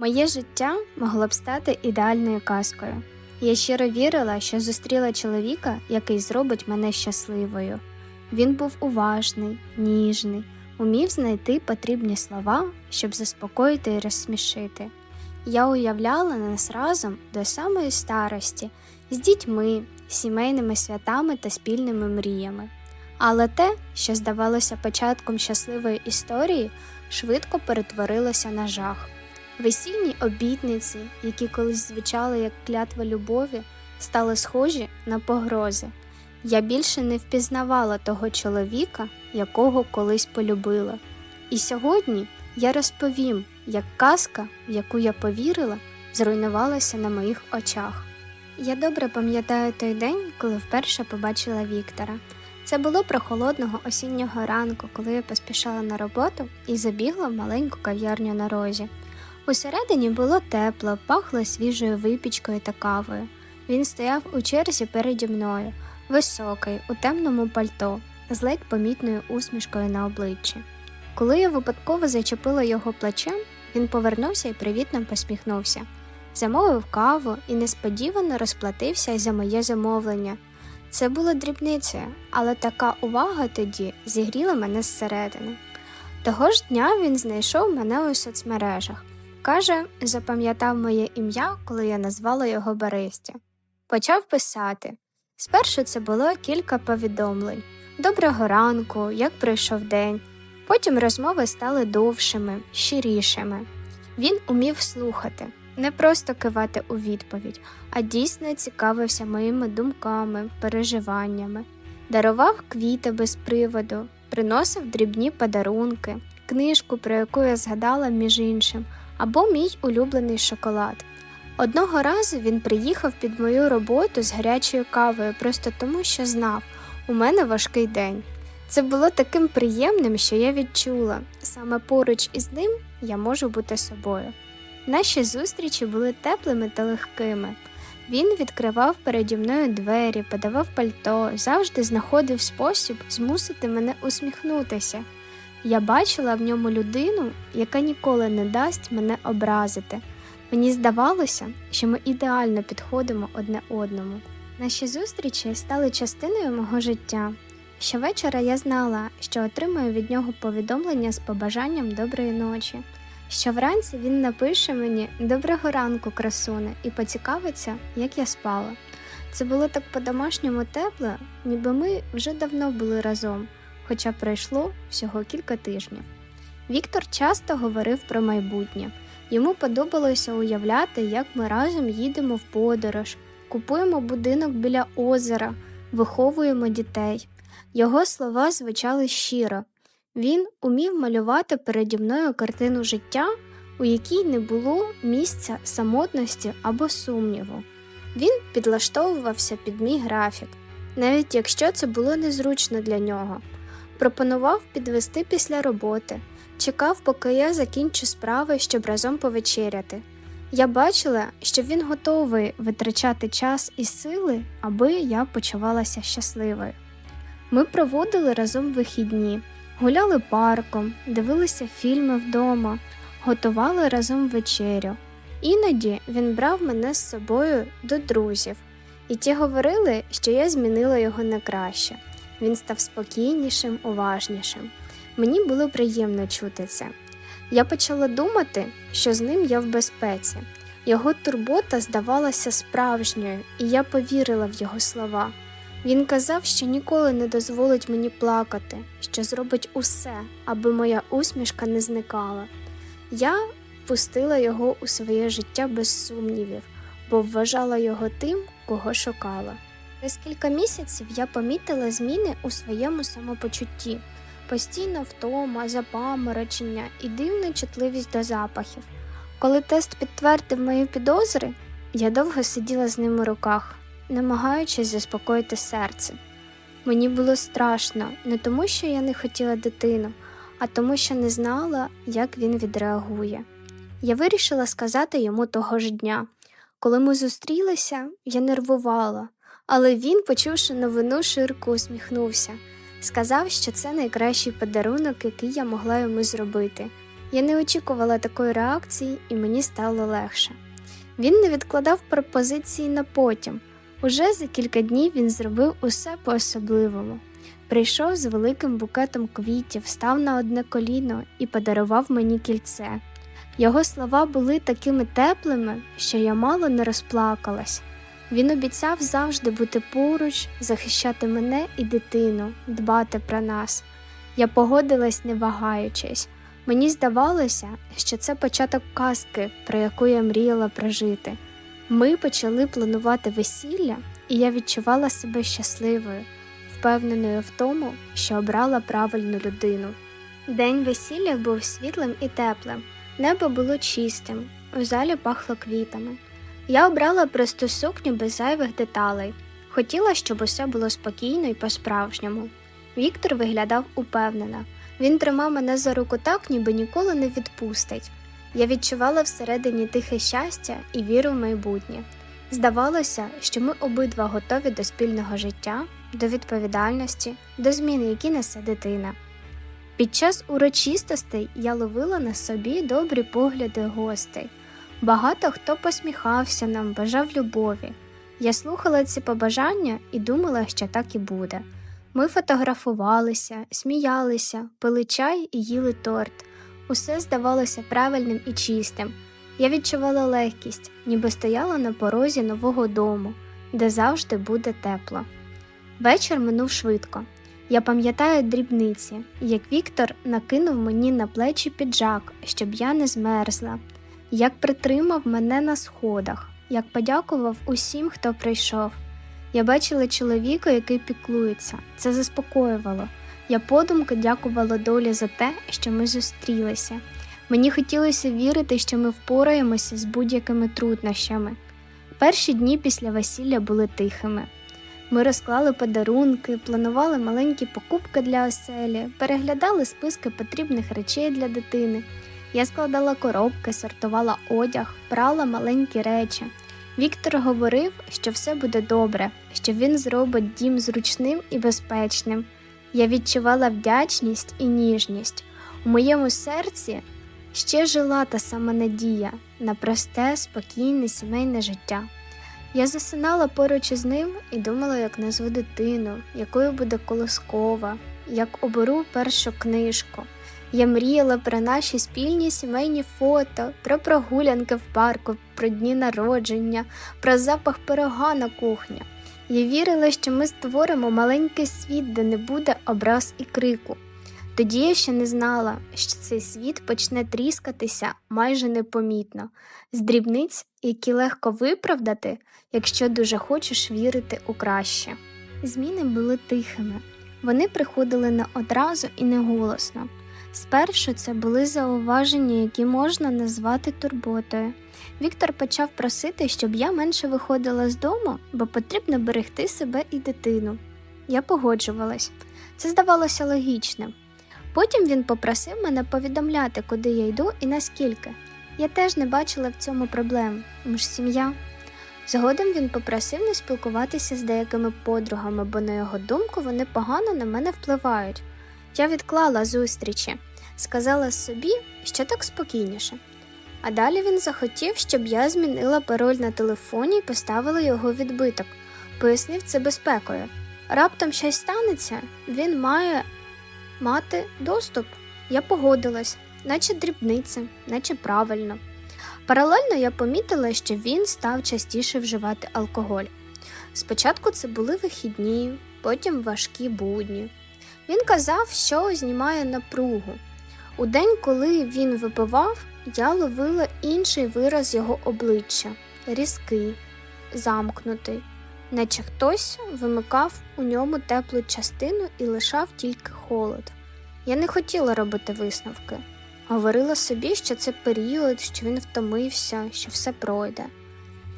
Моє життя могло б стати ідеальною казкою. Я щиро вірила, що зустріла чоловіка, який зробить мене щасливою. Він був уважний, ніжний, умів знайти потрібні слова, щоб заспокоїти і розсмішити. Я уявляла нас разом до самої старості, з дітьми, сімейними святами та спільними мріями. Але те, що здавалося початком щасливої історії, швидко перетворилося на жах. Весільні обітниці, які колись звучали як клятва любові, стали схожі на погрози. Я більше не впізнавала того чоловіка, якого колись полюбила. І сьогодні я розповім, як казка, в яку я повірила, зруйнувалася на моїх очах. Я добре пам'ятаю той день, коли вперше побачила Віктора. Це було прохолодного осіннього ранку, коли я поспішала на роботу і забігла в маленьку кав'ярню на розі. Усередині було тепло, пахло свіжою випічкою та кавою. Він стояв у черзі переді мною, високий, у темному пальто, з ледь помітною усмішкою на обличчі. Коли я випадково зачепила його плечем, він повернувся і привітно посміхнувся. Замовив каву і несподівано розплатився за моє замовлення. Це було дрібницею, але така увага тоді зігріла мене зсередини. Того ж дня він знайшов мене у соцмережах. Каже, запам'ятав моє ім'я, коли я назвала його Баристі. Почав писати. Спершу це було кілька повідомлень доброго ранку, як пройшов день. Потім розмови стали довшими, щирішими. Він умів слухати, не просто кивати у відповідь, а дійсно цікавився моїми думками, переживаннями, дарував квіти без приводу, приносив дрібні подарунки, книжку, про яку я згадала між іншим або мій улюблений шоколад. Одного разу він приїхав під мою роботу з гарячою кавою просто тому, що знав, у мене важкий день. Це було таким приємним, що я відчула, саме поруч із ним я можу бути собою. Наші зустрічі були теплими та легкими. Він відкривав переді мною двері, подавав пальто, завжди знаходив спосіб змусити мене усміхнутися. Я бачила в ньому людину, яка ніколи не дасть мене образити. Мені здавалося, що ми ідеально підходимо одне одному. Наші зустрічі стали частиною мого життя. Щовечора я знала, що отримаю від нього повідомлення з побажанням доброї ночі. Що вранці він напише мені доброго ранку, красуне, і поцікавиться, як я спала. Це було так по-домашньому тепло, ніби ми вже давно були разом хоча пройшло всього кілька тижнів. Віктор часто говорив про майбутнє. Йому подобалося уявляти, як ми разом їдемо в подорож, купуємо будинок біля озера, виховуємо дітей. Його слова звучали щиро. Він умів малювати переді мною картину життя, у якій не було місця самотності або сумніву. Він підлаштовувався під мій графік, навіть якщо це було незручно для нього. Пропонував підвести після роботи, чекав, поки я закінчу справи, щоб разом повечеряти. Я бачила, що він готовий витрачати час і сили, аби я почувалася щасливою. Ми проводили разом вихідні, гуляли парком, дивилися фільми вдома, готували разом вечерю. Іноді він брав мене з собою до друзів, і ті говорили, що я змінила його на краще. Він став спокійнішим, уважнішим. Мені було приємно чути це. Я почала думати, що з ним я в безпеці. Його турбота здавалася справжньою, і я повірила в його слова. Він казав, що ніколи не дозволить мені плакати, що зробить усе, аби моя усмішка не зникала. Я впустила його у своє життя без сумнівів, бо вважала його тим, кого шукала. Через кілька місяців я помітила зміни у своєму самопочутті, постійна втома, запаморочення і дивна чутливість до запахів. Коли тест підтвердив мої підозри, я довго сиділа з ним у руках, намагаючись заспокоїти серце. Мені було страшно не тому, що я не хотіла дитину, а тому, що не знала, як він відреагує. Я вирішила сказати йому того ж дня. Коли ми зустрілися, я нервувала. Але він, почувши новину, ширко усміхнувся, сказав, що це найкращий подарунок, який я могла йому зробити. Я не очікувала такої реакції, і мені стало легше. Він не відкладав пропозиції на потім. Уже за кілька днів він зробив усе по-особливому. Прийшов з великим букетом квітів, став на одне коліно і подарував мені кільце. Його слова були такими теплими, що я мало не розплакалась. Він обіцяв завжди бути поруч, захищати мене і дитину, дбати про нас. Я погодилась, не вагаючись. Мені здавалося, що це початок казки, про яку я мріяла прожити. Ми почали планувати весілля, і я відчувала себе щасливою, впевненою в тому, що обрала правильну людину. День весілля був світлим і теплим, небо було чистим, у залі пахло квітами. Я обрала просту сукню без зайвих деталей. Хотіла, щоб усе було спокійно і по-справжньому. Віктор виглядав упевнено. Він тримав мене за руку так, ніби ніколи не відпустить. Я відчувала всередині тихе щастя і віру в майбутнє. Здавалося, що ми обидва готові до спільного життя, до відповідальності, до зміни, які несе дитина. Під час урочистостей я ловила на собі добрі погляди гостей. Багато хто посміхався нам, бажав любові. Я слухала ці побажання і думала, що так і буде. Ми фотографувалися, сміялися, пили чай і їли торт. Усе здавалося правильним і чистим. Я відчувала легкість, ніби стояла на порозі нового дому, де завжди буде тепло. Вечір минув швидко. Я пам'ятаю дрібниці, як Віктор накинув мені на плечі піджак, щоб я не змерзла, як притримав мене на сходах, як подякував усім, хто прийшов. Я бачила чоловіка, який піклується. Це заспокоювало. Я подумки дякувала долі за те, що ми зустрілися. Мені хотілося вірити, що ми впораємося з будь-якими труднощами. Перші дні після весілля були тихими. Ми розклали подарунки, планували маленькі покупки для оселі, переглядали списки потрібних речей для дитини. Я складала коробки, сортувала одяг, прала маленькі речі. Віктор говорив, що все буде добре, що він зробить дім зручним і безпечним. Я відчувала вдячність і ніжність. У моєму серці ще жила та сама надія на просте, спокійне сімейне життя. Я засинала поруч із ним і думала, як назву дитину, якою буде колоскова, як оберу першу книжку. Я мріяла про наші спільні сімейні фото, про прогулянки в парку, про дні народження, про запах пирога на кухні. Я вірила, що ми створимо маленький світ, де не буде образ і крику. Тоді я ще не знала, що цей світ почне тріскатися майже непомітно, з дрібниць, які легко виправдати, якщо дуже хочеш вірити у краще. Зміни були тихими, вони приходили не одразу і не голосно. Спершу це були зауваження, які можна назвати турботою. Віктор почав просити, щоб я менше виходила з дому, бо потрібно берегти себе і дитину. Я погоджувалась. Це здавалося логічним. Потім він попросив мене повідомляти, куди я йду і наскільки. Я теж не бачила в цьому проблем, ми ж сім'я. Згодом він попросив не спілкуватися з деякими подругами, бо, на його думку, вони погано на мене впливають. Я відклала зустрічі, сказала собі, що так спокійніше. А далі він захотів, щоб я змінила пароль на телефоні і поставила його відбиток. Пояснив це безпекою. Раптом щось станеться, він має мати доступ. Я погодилась, наче дрібниця, наче правильно. Паралельно я помітила, що він став частіше вживати алкоголь. Спочатку це були вихідні, потім важкі будні. Він казав, що знімає напругу. У день, коли він випивав, я ловила інший вираз його обличчя різкий, замкнутий, наче хтось вимикав у ньому теплу частину і лишав тільки холод. Я не хотіла робити висновки, говорила собі, що це період, що він втомився, що все пройде.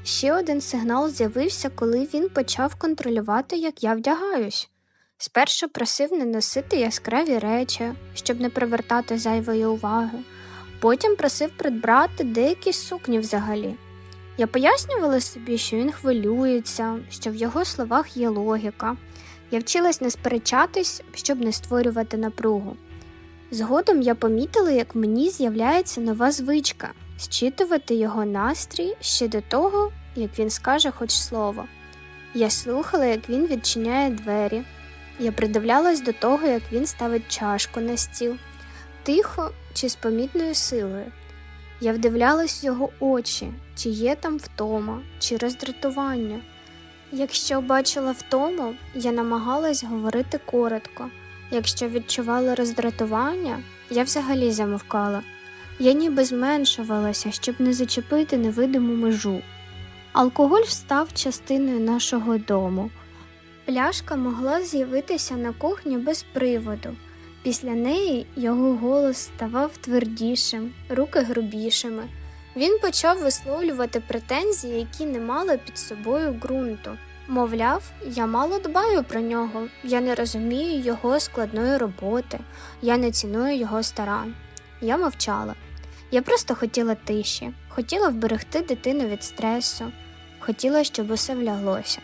Ще один сигнал з'явився, коли він почав контролювати, як я вдягаюсь. Спершу просив не носити яскраві речі, щоб не привертати зайвої уваги. Потім просив придбати деякі сукні взагалі. Я пояснювала собі, що він хвилюється, що в його словах є логіка. Я вчилась не сперечатись, щоб не створювати напругу. Згодом я помітила, як мені з'являється нова звичка зчитувати його настрій ще до того, як він скаже хоч слово. Я слухала, як він відчиняє двері. Я придивлялась до того, як він ставить чашку на стіл, тихо чи з помітною силою. Я вдивлялась в його очі, чи є там втома, чи роздратування. Якщо бачила втому, я намагалась говорити коротко. Якщо відчувала роздратування, я взагалі замовкала. Я ніби зменшувалася, щоб не зачепити невидиму межу. Алкоголь став частиною нашого дому. Пляшка могла з'явитися на кухні без приводу. Після неї його голос ставав твердішим, руки грубішими. Він почав висловлювати претензії, які не мали під собою ґрунту. Мовляв, я мало дбаю про нього, я не розумію його складної роботи, я не ціную його старань. Я мовчала. Я просто хотіла тиші, хотіла вберегти дитину від стресу, хотіла, щоб усе вляглося.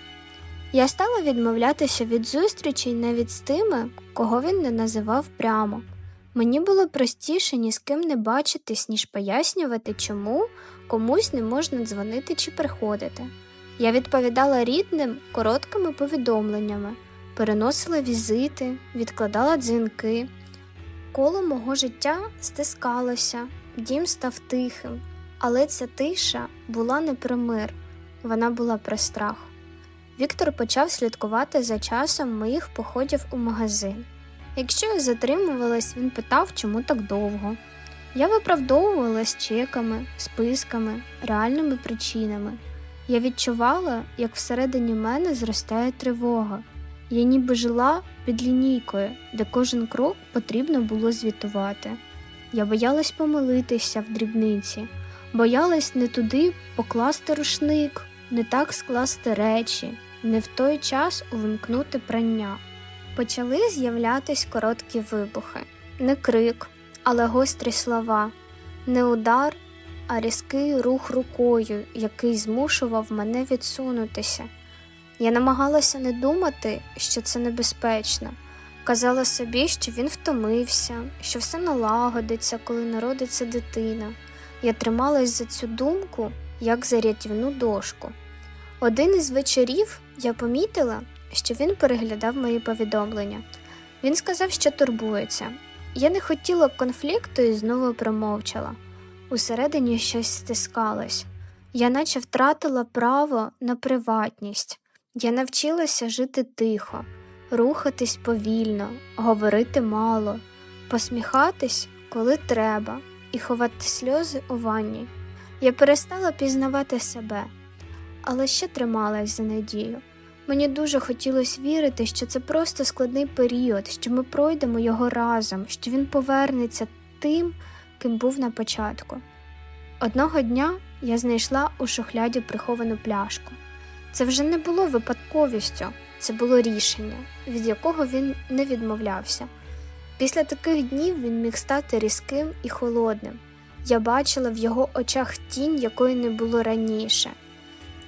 Я стала відмовлятися від зустрічей навіть з тими, кого він не називав прямо. Мені було простіше ні з ким не бачитись, ніж пояснювати, чому комусь не можна дзвонити чи приходити. Я відповідала рідним короткими повідомленнями, переносила візити, відкладала дзвінки. Коло мого життя стискалося, дім став тихим, але ця тиша була не про мир, вона була про страх. Віктор почав слідкувати за часом моїх походів у магазин. Якщо я затримувалась, він питав, чому так довго. Я виправдовувалась чеками, списками, реальними причинами. Я відчувала, як всередині мене зростає тривога. Я ніби жила під лінійкою, де кожен крок потрібно було звітувати. Я боялась помилитися в дрібниці, боялась не туди покласти рушник, не так скласти речі, не в той час увімкнути прання. Почали з'являтись короткі вибухи, не крик, але гострі слова, не удар, а різкий рух рукою, який змушував мене відсунутися. Я намагалася не думати, що це небезпечно. Казала собі, що він втомився, що все налагодиться, коли народиться дитина. Я трималась за цю думку, як за рятівну дошку. Один із вечорів я помітила, що він переглядав мої повідомлення. Він сказав, що турбується. Я не хотіла конфлікту і знову промовчала. Усередині щось стискалось. Я наче втратила право на приватність. Я навчилася жити тихо, рухатись повільно, говорити мало, посміхатись, коли треба, і ховати сльози у ванні. Я перестала пізнавати себе, але ще трималась за надію. Мені дуже хотілося вірити, що це просто складний період, що ми пройдемо його разом, що він повернеться тим, ким був на початку. Одного дня я знайшла у шухляді приховану пляшку. Це вже не було випадковістю, це було рішення, від якого він не відмовлявся. Після таких днів він міг стати різким і холодним. Я бачила в його очах тінь, якої не було раніше.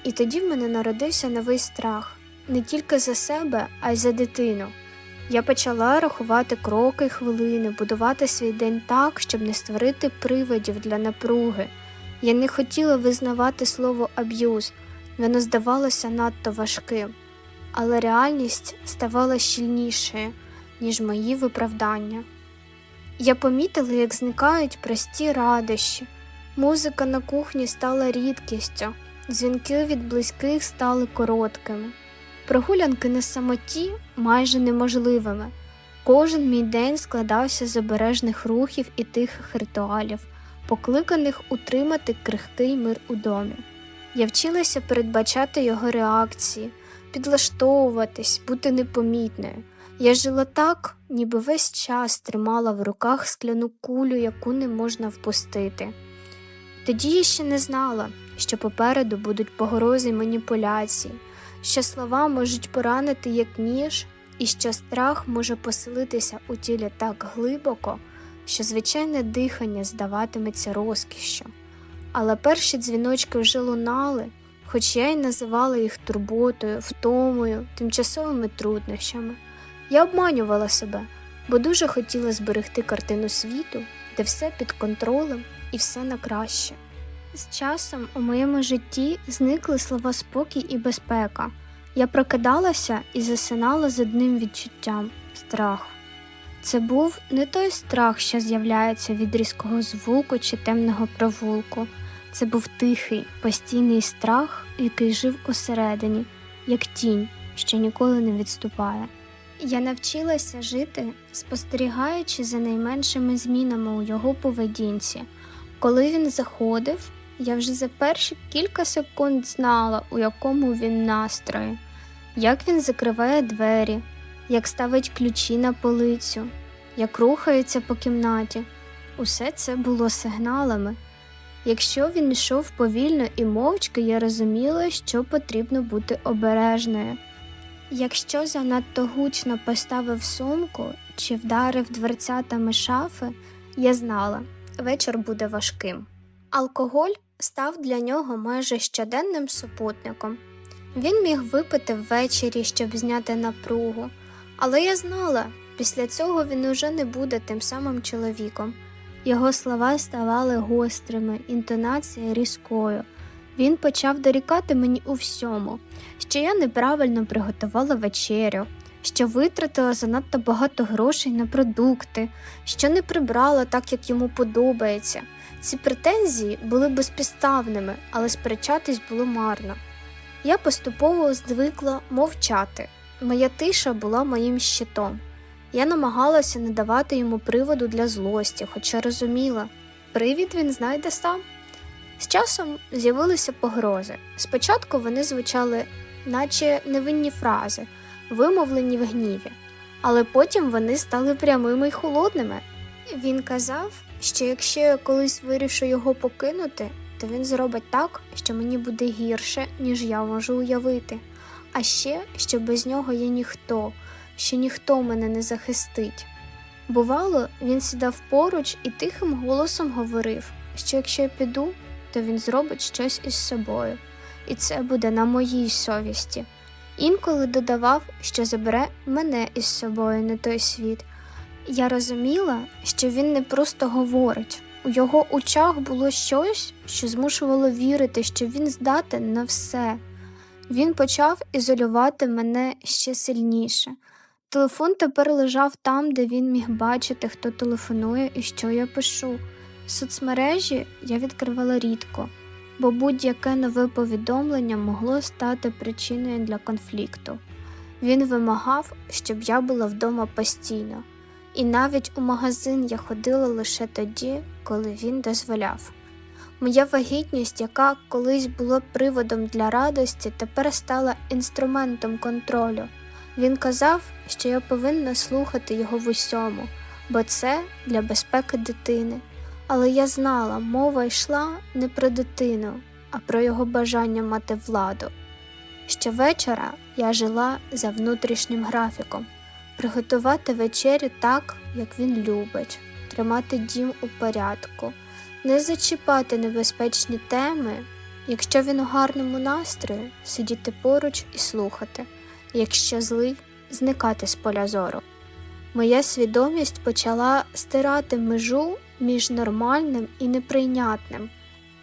І тоді в мене народився новий страх не тільки за себе, а й за дитину. Я почала рахувати кроки й хвилини, будувати свій день так, щоб не створити приводів для напруги. Я не хотіла визнавати слово аб'юз, воно здавалося надто важким, але реальність ставала щільнішою, ніж мої виправдання. Я помітила, як зникають прості радощі, музика на кухні стала рідкістю, дзвінки від близьких стали короткими. Прогулянки на самоті майже неможливими. Кожен мій день складався з обережних рухів і тихих ритуалів, покликаних утримати крихкий мир у домі. Я вчилася передбачати його реакції, підлаштовуватись, бути непомітною. Я жила так, ніби весь час тримала в руках скляну кулю, яку не можна впустити. Тоді я ще не знала, що попереду будуть погрози маніпуляції що слова можуть поранити як ніж, і що страх може поселитися у тілі так глибоко, що звичайне дихання здаватиметься розкішшю. Але перші дзвіночки вже лунали, хоч я й називала їх турботою, втомою, тимчасовими труднощами. Я обманювала себе, бо дуже хотіла зберегти картину світу, де все під контролем і все на краще. З часом у моєму житті зникли слова спокій і безпека. Я прокидалася і засинала з одним відчуттям страх. Це був не той страх, що з'являється від різкого звуку чи темного провулку. Це був тихий, постійний страх, який жив усередині, як тінь, що ніколи не відступає. Я навчилася жити, спостерігаючи за найменшими змінами у його поведінці. Коли він заходив, я вже за перші кілька секунд знала, у якому він настрої, як він закриває двері, як ставить ключі на полицю, як рухається по кімнаті. Усе це було сигналами. Якщо він йшов повільно і мовчки, я розуміла, що потрібно бути обережною. Якщо занадто гучно поставив сумку чи вдарив дверцятами шафи, я знала, вечір буде важким. Алкоголь став для нього майже щоденним супутником. Він міг випити ввечері, щоб зняти напругу, але я знала, після цього він уже не буде тим самим чоловіком. Його слова ставали гострими, інтонація різкою. Він почав дорікати мені у всьому, що я неправильно приготувала вечерю, що витратила занадто багато грошей на продукти, що не прибрала так, як йому подобається. Ці претензії були безпідставними, але сперечатись було марно. Я поступово звикла мовчати. Моя тиша була моїм щитом. Я намагалася не давати йому приводу для злості, хоча розуміла, привід він знайде сам. З часом з'явилися погрози. Спочатку вони звучали, наче невинні фрази, вимовлені в гніві, але потім вони стали прямими й холодними. Він казав, що якщо я колись вирішу його покинути, то він зробить так, що мені буде гірше, ніж я можу уявити. А ще, що без нього є ніхто, що ніхто мене не захистить. Бувало, він сідав поруч і тихим голосом говорив, що якщо я піду, то він зробить щось із собою, і це буде на моїй совісті. Інколи додавав, що забере мене із собою на той світ. Я розуміла, що він не просто говорить. У його очах було щось, що змушувало вірити, що він здатен на все. Він почав ізолювати мене ще сильніше. Телефон тепер лежав там, де він міг бачити, хто телефонує і що я пишу. Соцмережі я відкривала рідко, бо будь-яке нове повідомлення могло стати причиною для конфлікту. Він вимагав, щоб я була вдома постійно, і навіть у магазин я ходила лише тоді, коли він дозволяв. Моя вагітність, яка колись була приводом для радості, тепер стала інструментом контролю. Він казав, що я повинна слухати його в усьому, бо це для безпеки дитини. Але я знала, мова йшла не про дитину, а про його бажання мати владу. Щовечора я жила за внутрішнім графіком, приготувати вечерю так, як він любить, тримати дім у порядку, не зачіпати небезпечні теми, якщо він у гарному настрої, сидіти поруч і слухати, якщо злий, зникати з поля зору. Моя свідомість почала стирати межу між нормальним і неприйнятним.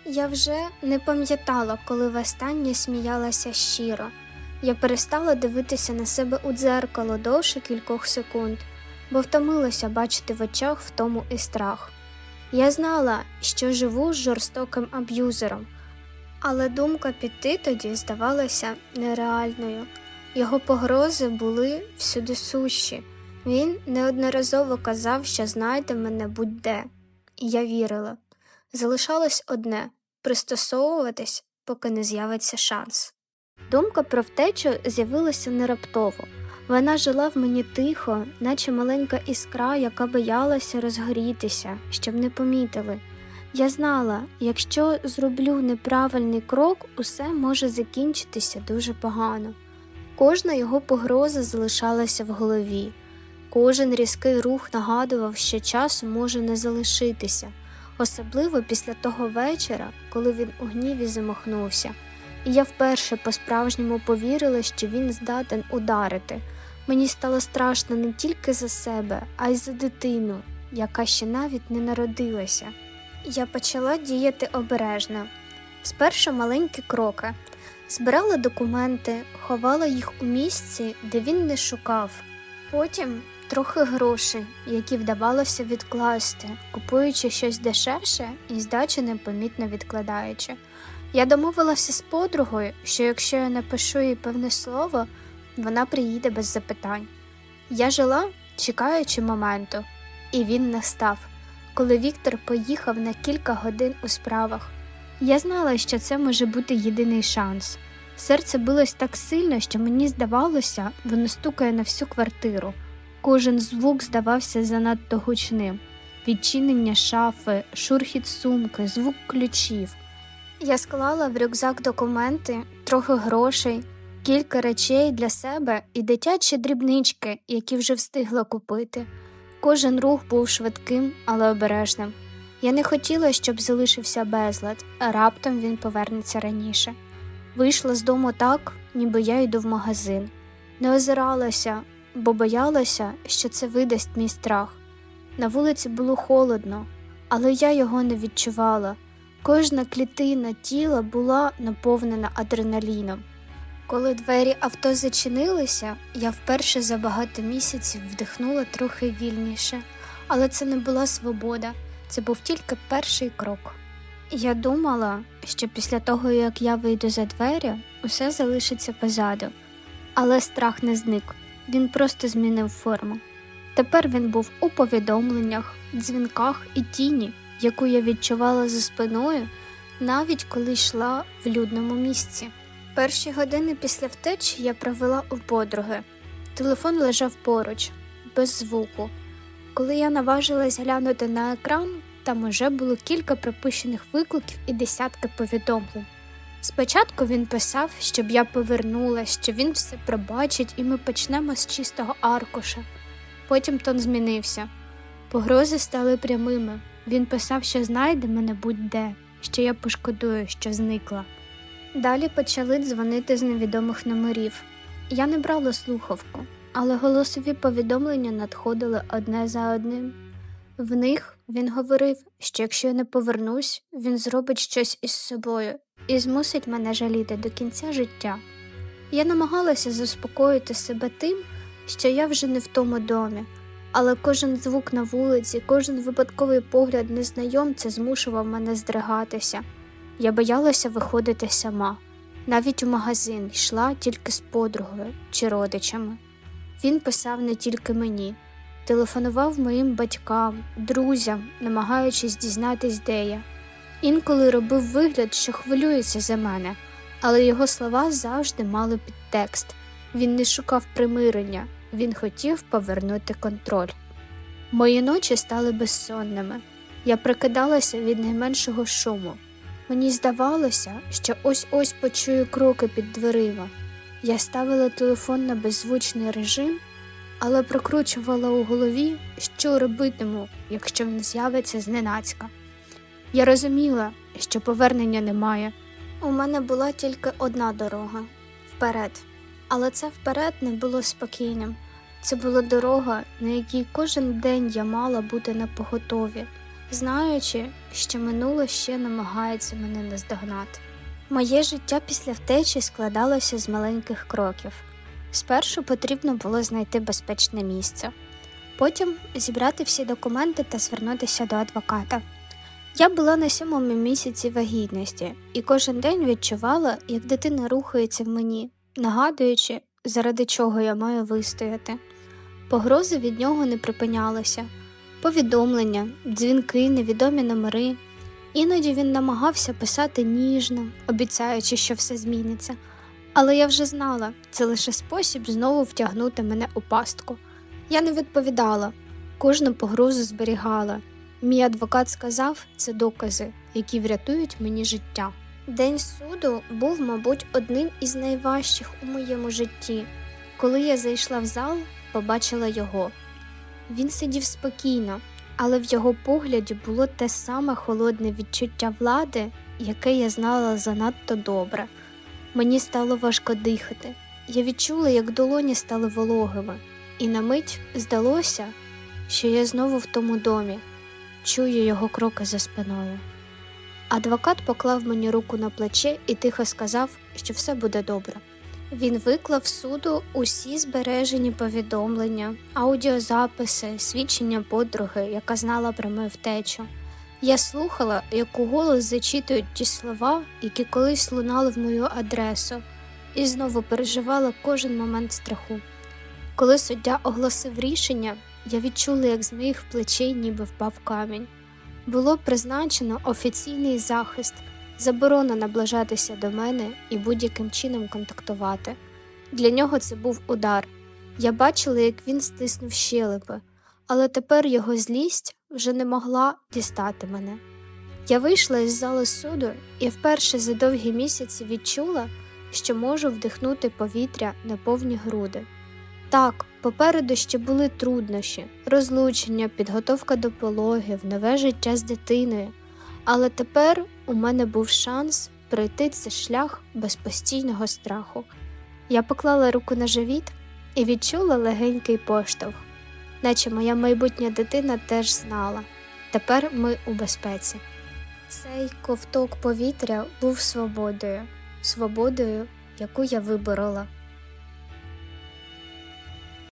Я вже не пам'ятала, коли востаннє сміялася щиро. Я перестала дивитися на себе у дзеркало довше кількох секунд, бо втомилася бачити в очах втому і страх. Я знала, що живу з жорстоким аб'юзером, але думка піти тоді здавалася нереальною. Його погрози були всюди сущі. Він неодноразово казав, що знайде мене будь-де, і я вірила. Залишалось одне пристосовуватись, поки не з'явиться шанс. Думка про втечу з'явилася не раптово. Вона жила в мені тихо, наче маленька іскра, яка боялася розгорітися, щоб не помітили. Я знала, якщо зроблю неправильний крок, усе може закінчитися дуже погано. Кожна його погроза залишалася в голові. Кожен різкий рух нагадував, що часу може не залишитися, особливо після того вечора, коли він у гніві замахнувся, і я вперше по-справжньому повірила, що він здатен ударити, Мені стало страшно не тільки за себе, а й за дитину, яка ще навіть не народилася. Я почала діяти обережно. Спершу маленькі кроки. Збирала документи, ховала їх у місці, де він не шукав. Потім трохи грошей, які вдавалося відкласти, купуючи щось дешевше і здачі непомітно відкладаючи. Я домовилася з подругою, що якщо я напишу їй певне слово, вона приїде без запитань. Я жила, чекаючи моменту, і він настав, коли Віктор поїхав на кілька годин у справах. Я знала, що це може бути єдиний шанс. Серце билось так сильно, що мені здавалося, воно стукає на всю квартиру. Кожен звук здавався занадто гучним: відчинення шафи, шурхіт сумки, звук ключів. Я склала в рюкзак документи, трохи грошей, кілька речей для себе і дитячі дрібнички, які вже встигла купити. Кожен рух був швидким, але обережним. Я не хотіла, щоб залишився безлад, а раптом він повернеться раніше. Вийшла з дому так, ніби я йду в магазин, не озиралася, бо боялася, що це видасть мій страх. На вулиці було холодно, але я його не відчувала. Кожна клітина тіла була наповнена адреналіном. Коли двері авто зачинилися, я вперше за багато місяців вдихнула трохи вільніше, але це не була свобода, це був тільки перший крок. Я думала, що після того, як я вийду за двері, усе залишиться позаду, але страх не зник, він просто змінив форму. Тепер він був у повідомленнях, дзвінках і тіні, яку я відчувала за спиною, навіть коли йшла в людному місці. Перші години після втечі я провела у подруги. Телефон лежав поруч, без звуку. Коли я наважилась глянути на екран, там уже було кілька пропущених викликів і десятки повідомлень. Спочатку він писав, щоб я повернулася, що він все пробачить, і ми почнемо з чистого аркуша. Потім тон змінився. Погрози стали прямими. Він писав, що знайде мене будь-де, що я пошкодую, що зникла. Далі почали дзвонити з невідомих номерів. Я не брала слухавку, але голосові повідомлення надходили одне за одним. В них він говорив, що якщо я не повернусь, він зробить щось із собою і змусить мене жаліти до кінця життя. Я намагалася заспокоїти себе тим, що я вже не в тому домі, але кожен звук на вулиці, кожен випадковий погляд незнайомця змушував мене здригатися. Я боялася виходити сама. Навіть у магазин йшла тільки з подругою чи родичами. Він писав не тільки мені, телефонував моїм батькам, друзям, намагаючись дізнатись, де я. Інколи робив вигляд, що хвилюється за мене, але його слова завжди мали підтекст. Він не шукав примирення, він хотів повернути контроль. Мої ночі стали безсонними. Я прикидалася від найменшого шуму. Мені здавалося, що ось ось почую кроки під дверима. Я ставила телефон на беззвучний режим, але прокручувала у голові, що робитиму, якщо він з'явиться зненацька. Я розуміла, що повернення немає. У мене була тільки одна дорога вперед, але це вперед не було спокійним. Це була дорога, на якій кожен день я мала бути на поготові, знаючи, що минуле ще намагається мене наздогнати. Моє життя після втечі складалося з маленьких кроків. Спершу потрібно було знайти безпечне місце, потім зібрати всі документи та звернутися до адвоката. Я була на сьомому місяці вагітності і кожен день відчувала, як дитина рухається в мені, нагадуючи, заради чого я маю вистояти. Погрози від нього не припинялися, повідомлення, дзвінки, невідомі номери. Іноді він намагався писати ніжно, обіцяючи, що все зміниться. Але я вже знала, це лише спосіб знову втягнути мене у пастку. Я не відповідала, кожну погрозу зберігала. Мій адвокат сказав, це докази, які врятують мені життя. День суду був, мабуть, одним із найважчих у моєму житті. Коли я зайшла в зал, побачила його. Він сидів спокійно, але в його погляді було те саме холодне відчуття влади, яке я знала занадто добре. Мені стало важко дихати. я відчула, як долоні стали вологими, і на мить здалося, що я знову в тому домі, чую його кроки за спиною. Адвокат поклав мені руку на плече і тихо сказав, що все буде добре. Він виклав суду усі збережені повідомлення, аудіозаписи, свідчення подруги, яка знала про мою втечу. Я слухала, як у голос зачитують ті слова, які колись лунали в мою адресу, і знову переживала кожен момент страху. Коли суддя оголосив рішення, я відчула, як з моїх плечей ніби впав камінь. Було призначено офіційний захист, заборона наближатися до мене і будь-яким чином контактувати. Для нього це був удар. Я бачила, як він стиснув щелепи, але тепер його злість вже не могла дістати мене. Я вийшла із зали суду і вперше за довгі місяці відчула, що можу вдихнути повітря на повні груди. Так, попереду ще були труднощі, розлучення, підготовка до пологів, нове життя з дитиною. Але тепер у мене був шанс пройти цей шлях без постійного страху. Я поклала руку на живіт і відчула легенький поштовх, наче моя майбутня дитина теж знала. Тепер ми у безпеці. Цей ковток повітря був свободою, свободою, яку я виборола.